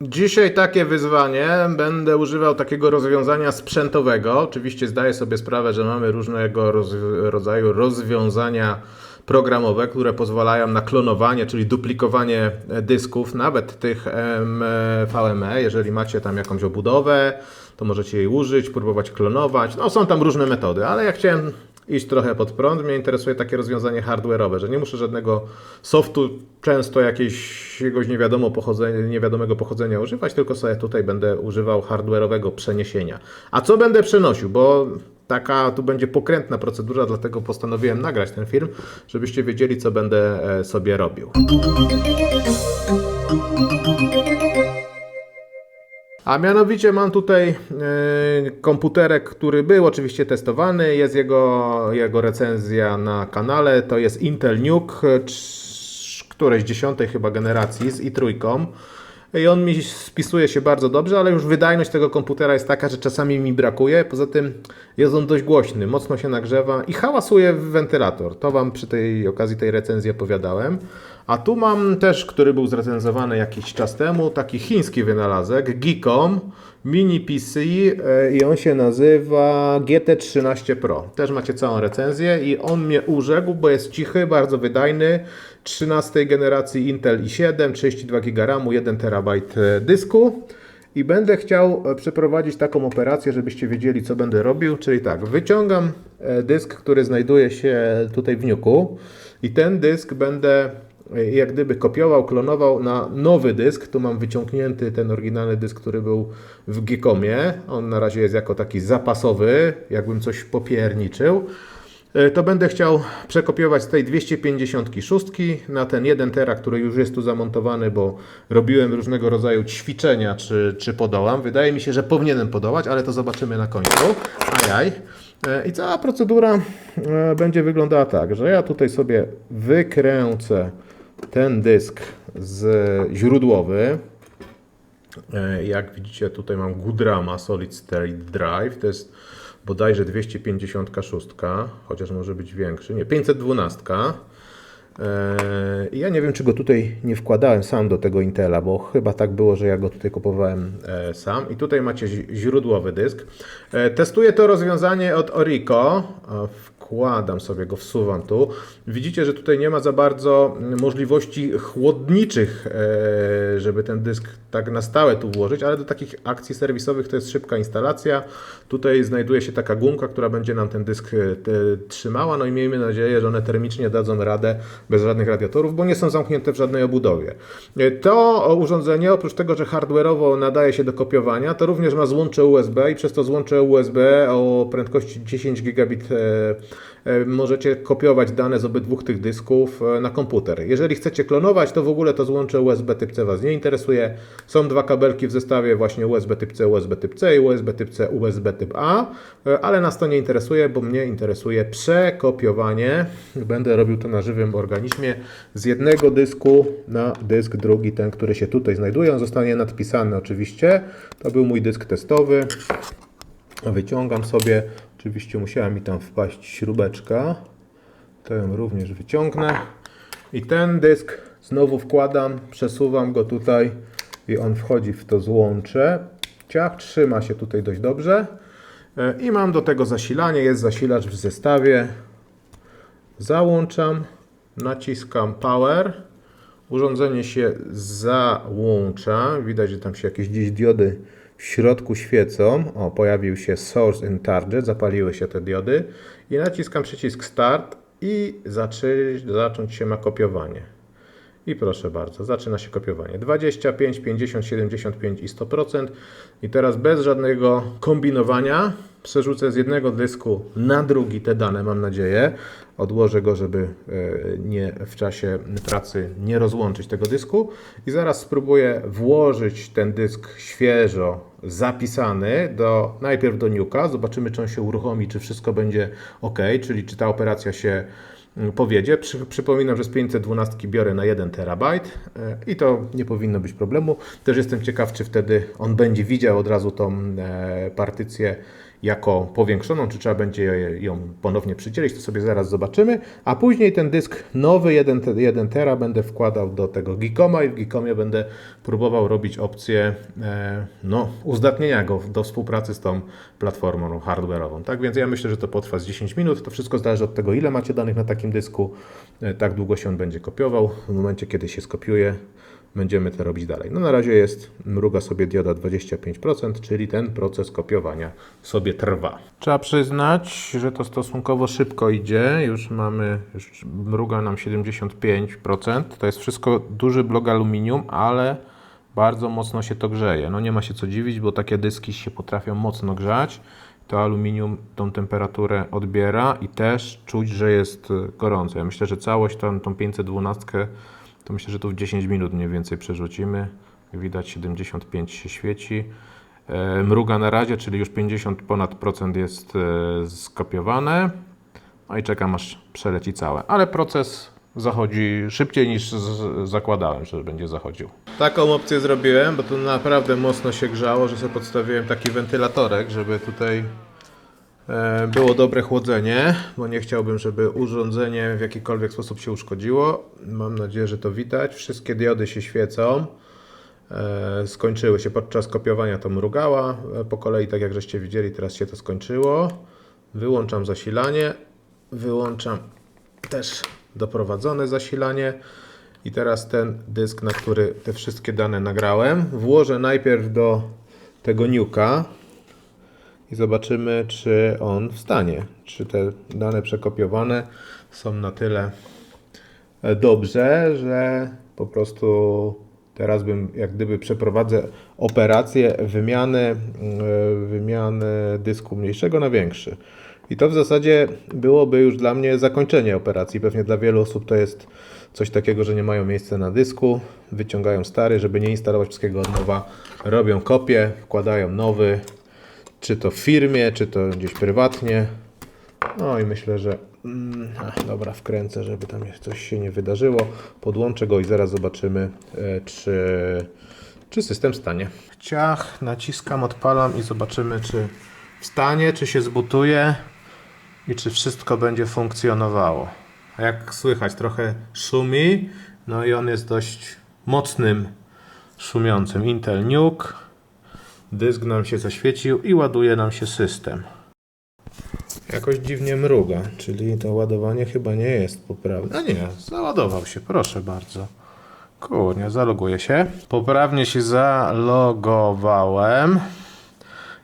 Dzisiaj takie wyzwanie. Będę używał takiego rozwiązania sprzętowego. Oczywiście zdaję sobie sprawę, że mamy różnego roz, rodzaju rozwiązania programowe, które pozwalają na klonowanie, czyli duplikowanie dysków, nawet tych VME. Jeżeli macie tam jakąś obudowę, to możecie jej użyć, próbować klonować. No są tam różne metody, ale ja chciałem iść trochę pod prąd. Mnie interesuje takie rozwiązanie hardware'owe, że nie muszę żadnego softu, często jakiegoś nie wiadomo pochodzenia, niewiadomego pochodzenia używać, tylko sobie tutaj będę używał hardware'owego przeniesienia. A co będę przenosił? Bo taka tu będzie pokrętna procedura, dlatego postanowiłem nagrać ten film, żebyście wiedzieli, co będę e, sobie robił. A mianowicie mam tutaj e, komputerek, który był oczywiście testowany, jest jego, jego recenzja na kanale, to jest Intel Nuke, e, którejś dziesiątej chyba generacji z i3. I on mi spisuje się bardzo dobrze, ale już wydajność tego komputera jest taka, że czasami mi brakuje. Poza tym jest on dość głośny, mocno się nagrzewa i hałasuje w wentylator. To Wam przy tej okazji tej recenzji opowiadałem. A tu mam też, który był zrecenzowany jakiś czas temu, taki chiński wynalazek, Geekom Mini PC e, i on się nazywa GT13 Pro. Też macie całą recenzję i on mnie urzekł, bo jest cichy, bardzo wydajny. 13 generacji Intel i7, 32 GB RAMu, 1 TB dysku. I będę chciał e, przeprowadzić taką operację, żebyście wiedzieli, co będę robił. Czyli tak, wyciągam e, dysk, który znajduje się tutaj w niuku i ten dysk będę e, jak gdyby kopiował, klonował na nowy dysk. Tu mam wyciągnięty ten oryginalny dysk, który był w Geekomie. On na razie jest jako taki zapasowy, jakbym coś popierniczył. E, To będę chciał przekopiować z tej 256 na ten 1 tera, który już jest tu zamontowany, bo robiłem różnego rodzaju ćwiczenia, czy, czy podołam. Wydaje mi się, że powinienem podołać, ale to zobaczymy na końcu. Ajaj. E, I cała procedura e, będzie wyglądała tak, że ja tutaj sobie wykręcę ten dysk z źródłowy. E, Jak widzicie, tutaj mam Goodrama Solid State Drive. To jest bodajże 256, chociaż może być większy. Nie, 512. E, Ja nie wiem, czy go tutaj nie wkładałem sam do tego Intela, bo chyba tak było, że ja go tutaj kupowałem e, sam. I tutaj macie źródłowy dysk. Testuję to rozwiązanie od Orico. E, Wkładam sobie go, wsuwam tu. Widzicie, że tutaj nie ma za bardzo możliwości chłodniczych, e, żeby ten dysk tak na stałe tu włożyć, ale do takich akcji serwisowych to jest szybka instalacja. Tutaj znajduje się taka gumka, która będzie nam ten dysk e, trzymała. No i miejmy nadzieję, że one termicznie dadzą radę bez żadnych radiatorów, bo nie są zamknięte w żadnej obudowie. E, To urządzenie, oprócz tego, że hardware'owo nadaje się do kopiowania, to również ma złącze USB i przez to złącze USB o prędkości 10 gigabit możecie kopiować dane z obydwu tych dysków e, na komputer. Jeżeli chcecie klonować, to w ogóle to złącze USB typ C Was nie interesuje. Są dwa kabelki w zestawie właśnie USB typ C, USB typ C i USB typ C, USB typ A, e, ale nas to nie interesuje, bo mnie interesuje przekopiowanie. Będę robił to na żywym organizmie z jednego dysku na dysk drugi, ten, który się tutaj znajduje. On zostanie nadpisany oczywiście. To był mój dysk testowy. Wyciągam sobie, oczywiście musiała mi tam wpaść śrubeczka. To ją również wyciągnę. I ten dysk znowu wkładam, przesuwam go tutaj i on wchodzi w to złącze. Ciach trzyma się tutaj dość dobrze. E, I mam do tego zasilanie, jest zasilacz w zestawie. Załączam, naciskam power. Urządzenie się załącza. Widać, że tam się jakieś gdzieś diody w środku świecą. O, pojawił się source and target, zapaliły się te diody. I naciskam przycisk start i zaczy, zacząć się ma kopiowanie. I proszę bardzo, zaczyna się kopiowanie. 25, 50, 75 i 100%. I teraz bez żadnego kombinowania przerzucę z jednego dysku na drugi te dane, mam nadzieję. Odłożę go, żeby e, nie w czasie pracy nie rozłączyć tego dysku. I zaraz spróbuję włożyć ten dysk świeżo zapisany do, najpierw do Nuka. Zobaczymy, czy on się uruchomi, czy wszystko będzie ok, czyli czy ta operacja się mm, powiedzie. Przy, przypominam, że z 512 biorę na 1 terabajt e, i to nie powinno być problemu. Też jestem ciekaw, czy wtedy on będzie widział od razu tą e, partycję jako powiększoną, czy trzeba będzie ją ponownie przydzielić, to sobie zaraz zobaczymy. A później ten dysk nowy 1, te- 1 tera będę wkładał do tego Geekoma i w Geekomie będę próbował robić opcję e, no, uzdatnienia go do współpracy z tą platformą hardware'ową. Tak więc ja myślę, że to potrwa z 10 minut. To wszystko zależy od tego, ile macie danych na takim dysku. E, tak długo się on będzie kopiował. W momencie, kiedy się skopiuje, będziemy to robić dalej. No na razie jest, mruga sobie dioda 25%, czyli ten proces kopiowania sobie trwa. Trzeba przyznać, że to stosunkowo szybko idzie. Już mamy, już mruga nam 75%. To jest wszystko duży blok aluminium, ale bardzo mocno się to grzeje. No nie ma się co dziwić, bo takie dyski się potrafią mocno grzać. To aluminium tą temperaturę odbiera i też czuć, że jest e, gorąco. Ja myślę, że całość tą, tą 512 to myślę, że tu w 10 minut mniej więcej przerzucimy. Widać 75 się świeci. E, Mruga na razie, czyli już 50 ponad procent jest e, skopiowane. No i czekam aż przeleci całe. Ale proces zachodzi szybciej niż zakładałem, że będzie zachodził. Taką opcję zrobiłem, bo tu naprawdę mocno się grzało, że sobie podstawiłem taki wentylatorek, żeby tutaj było dobre chłodzenie, bo nie chciałbym, żeby urządzenie w jakikolwiek sposób się uszkodziło. Mam nadzieję, że to widać. Wszystkie diody się świecą. E, skończyły się podczas kopiowania, to mrugała e, po kolei, tak jak żeście widzieli, teraz się to skończyło. Wyłączam zasilanie, wyłączam też doprowadzone zasilanie i teraz ten dysk, na który te wszystkie dane nagrałem, włożę najpierw do tego niuka i zobaczymy, czy on wstanie, czy te dane przekopiowane są na tyle e, dobrze, że po prostu teraz bym jak gdyby przeprowadzę operację wymiany, e, wymiany dysku mniejszego na większy. I to w zasadzie byłoby już dla mnie zakończenie operacji. Pewnie dla wielu osób to jest coś takiego, że nie mają miejsca na dysku, wyciągają stary, żeby nie instalować wszystkiego od nowa, robią kopię, wkładają nowy, czy to w firmie, czy to gdzieś prywatnie. No i myślę, że mm, dobra, wkręcę, żeby tam coś się nie wydarzyło. Podłączę go i zaraz zobaczymy, e, czy, czy system stanie. Ciach, naciskam, odpalam i zobaczymy, czy wstanie, czy się zbutuje i czy wszystko będzie funkcjonowało. A jak słychać, trochę szumi, no i on jest dość mocnym szumiącym. Intel Nuke. Dysk nam się zaświecił i ładuje nam się system. Jakoś dziwnie mruga, czyli to ładowanie chyba nie jest poprawne. A nie, załadował się, proszę bardzo. Kurnie, zaloguję się. Poprawnie się zalogowałem.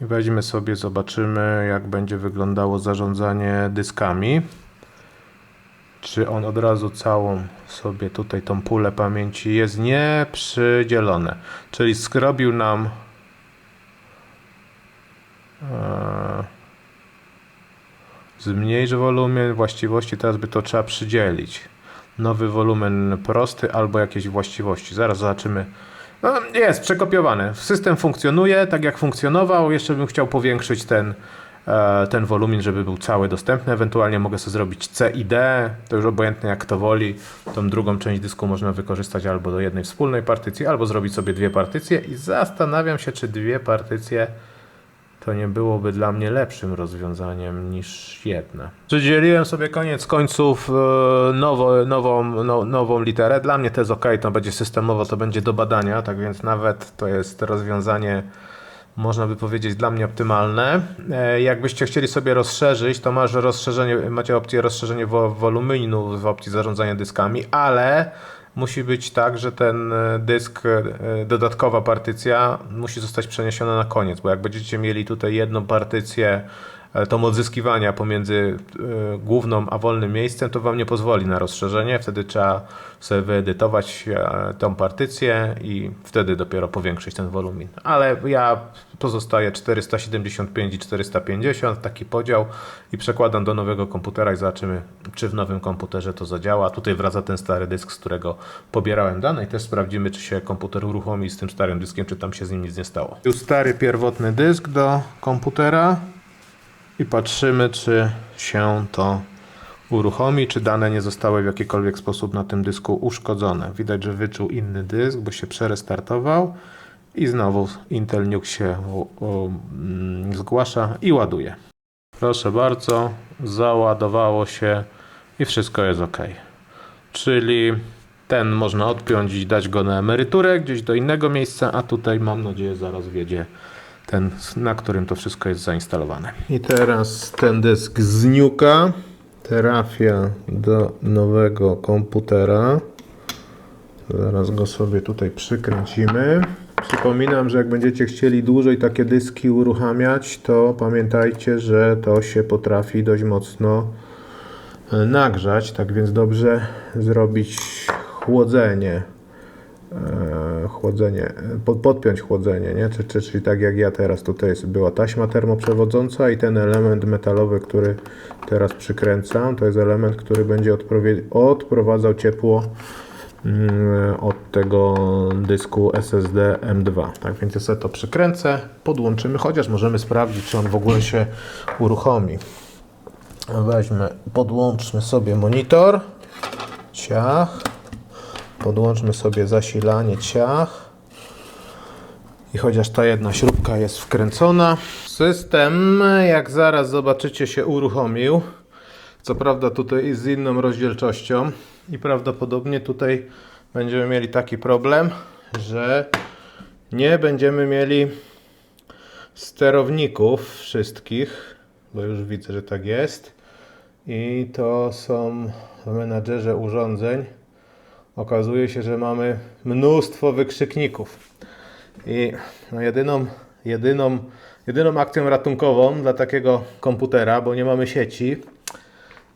I weźmy sobie, zobaczymy jak będzie wyglądało zarządzanie dyskami. Czy on od razu całą sobie tutaj tą pulę pamięci jest nieprzydzielone. Czyli skrobił nam Zmniejsz wolumen właściwości, teraz by to trzeba przydzielić. Nowy wolumen prosty albo jakieś właściwości. Zaraz zobaczymy. No, jest przekopiowany. System funkcjonuje tak jak funkcjonował. Jeszcze bym chciał powiększyć ten, e, ten wolumen, żeby był cały dostępny. Ewentualnie mogę sobie zrobić C i D. To już obojętnie jak kto woli. Tą drugą część dysku można wykorzystać albo do jednej wspólnej partycji, albo zrobić sobie dwie partycje. I zastanawiam się, czy dwie partycje to nie byłoby dla mnie lepszym rozwiązaniem niż jedna. Przydzieliłem sobie koniec końców e, nowo, nową, no, nową literę. Dla mnie to jest ok, to będzie systemowo, to będzie do badania, tak więc nawet to jest rozwiązanie, można by powiedzieć, dla mnie optymalne. E, Jakbyście chcieli sobie rozszerzyć, to masz rozszerzenie, macie opcję rozszerzenia wo- wolumenu w opcji zarządzania dyskami, ale musi być tak, że ten e, dysk, e, dodatkowa partycja musi zostać przeniesiona na koniec, bo jak będziecie mieli tutaj jedną partycję, tą odzyskiwania pomiędzy e, główną a wolnym miejscem, to wam nie pozwoli na rozszerzenie. Wtedy trzeba sobie wyedytować e, tą partycję i wtedy dopiero powiększyć ten wolumin. Ale ja pozostaję 475 i 450, taki podział i przekładam do nowego komputera i zobaczymy, czy w nowym komputerze to zadziała. Tutaj wraca ten stary dysk, z którego pobierałem dane i też sprawdzimy, czy się komputer uruchomi z tym starym dyskiem, czy tam się z nim nic nie stało. Tu stary pierwotny dysk do komputera i patrzymy, czy się to uruchomi, czy dane nie zostały w jakikolwiek sposób na tym dysku uszkodzone. Widać, że wyczuł inny dysk, bo się przerestartował I znowu Intel Nuke się mm, zgłasza i ładuje. Proszę bardzo, załadowało się i wszystko jest ok. Czyli ten można odpiąć i dać go na emeryturę gdzieś do innego miejsca, a tutaj mam nadzieję zaraz wiedzie ten, na którym to wszystko jest zainstalowane. I teraz ten dysk z Nuka trafia do nowego komputera. Zaraz go sobie tutaj przykręcimy. Przypominam, że jak będziecie chcieli dłużej takie dyski uruchamiać, to pamiętajcie, że to się potrafi dość mocno e, nagrzać, tak więc dobrze zrobić chłodzenie. E, chłodzenie, pod, podpiąć chłodzenie, nie? Czy, czy, czyli tak jak ja teraz tutaj jest, była taśma termoprzewodząca i ten element metalowy, który teraz przykręcam, to jest element, który będzie odprowadzał ciepło mm, od tego dysku SSD M2. Tak więc ja sobie to przykręcę, podłączymy, chociaż możemy sprawdzić, czy on w ogóle się uruchomi. Weźmy, podłączmy sobie monitor. Ciach. Podłączmy sobie zasilanie ciach. I chociaż ta jedna śrubka jest wkręcona, system, jak zaraz zobaczycie, się uruchomił. Co prawda tutaj z inną rozdzielczością i prawdopodobnie tutaj będziemy mieli taki problem, że nie będziemy mieli sterowników wszystkich, bo już widzę, że tak jest. I to są menadżerze urządzeń. Okazuje się, że mamy mnóstwo wykrzykników. I no jedyną, jedyną, jedyną akcją ratunkową dla takiego komputera, bo nie mamy sieci,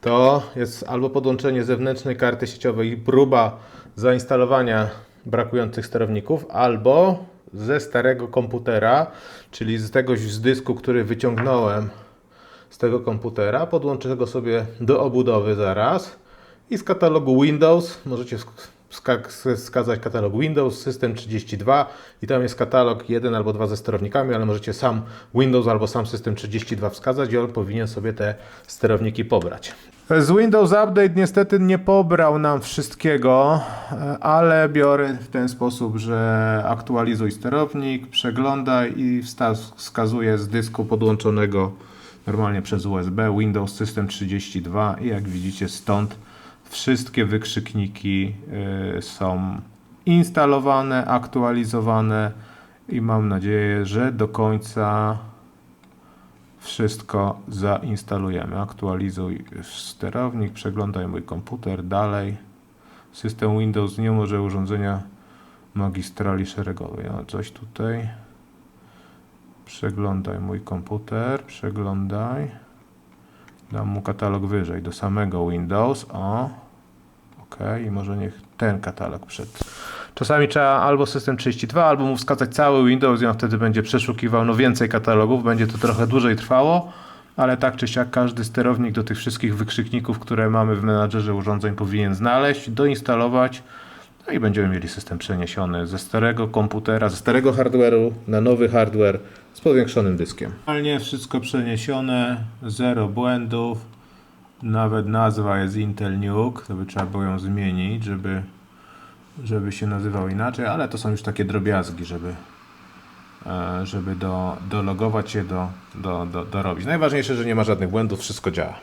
to jest albo podłączenie zewnętrznej karty sieciowej i próba zainstalowania brakujących sterowników, albo ze starego komputera, czyli z tegoś z dysku, który wyciągnąłem z tego komputera, podłączę go sobie do obudowy zaraz i z katalogu Windows możecie sk- ska- wskazać katalog Windows System 32 i tam jest katalog jeden albo dwa ze sterownikami, ale możecie sam Windows albo sam System 32 wskazać i on powinien sobie te sterowniki pobrać. Z Windows Update niestety nie pobrał nam wszystkiego, e, ale biorę w ten sposób, że aktualizuj sterownik, przeglądaj i wskazuję z dysku podłączonego normalnie przez USB Windows System 32 i jak widzicie stąd wszystkie wykrzykniki y, są instalowane, aktualizowane i mam nadzieję, że do końca wszystko zainstalujemy. Aktualizuj sterownik, przeglądaj mój komputer, dalej. System Windows nie może urządzenia magistrali szeregowej. No, coś tutaj. Przeglądaj mój komputer, przeglądaj. Dam mu katalog wyżej, do samego Windows. O, ok, i może niech ten katalog przed. Czasami trzeba albo system 32, albo mu wskazać cały Windows i on wtedy będzie przeszukiwał no więcej katalogów. Będzie to trochę dłużej trwało, ale tak czy siak każdy sterownik do tych wszystkich wykrzykników, które mamy w menadżerze urządzeń powinien znaleźć, doinstalować. No i będziemy mieli system przeniesiony ze starego komputera, ze starego hardware'u na nowy hardware z powiększonym dyskiem. Normalnie wszystko przeniesione, zero błędów. Nawet nazwa jest Intel Nuke, to by trzeba było ją zmienić, żeby, żeby się nazywał inaczej, ale to są już takie drobiazgi, żeby, e, żeby do, dologować się, do, do, do, dorobić. Najważniejsze, że nie ma żadnych błędów, wszystko działa.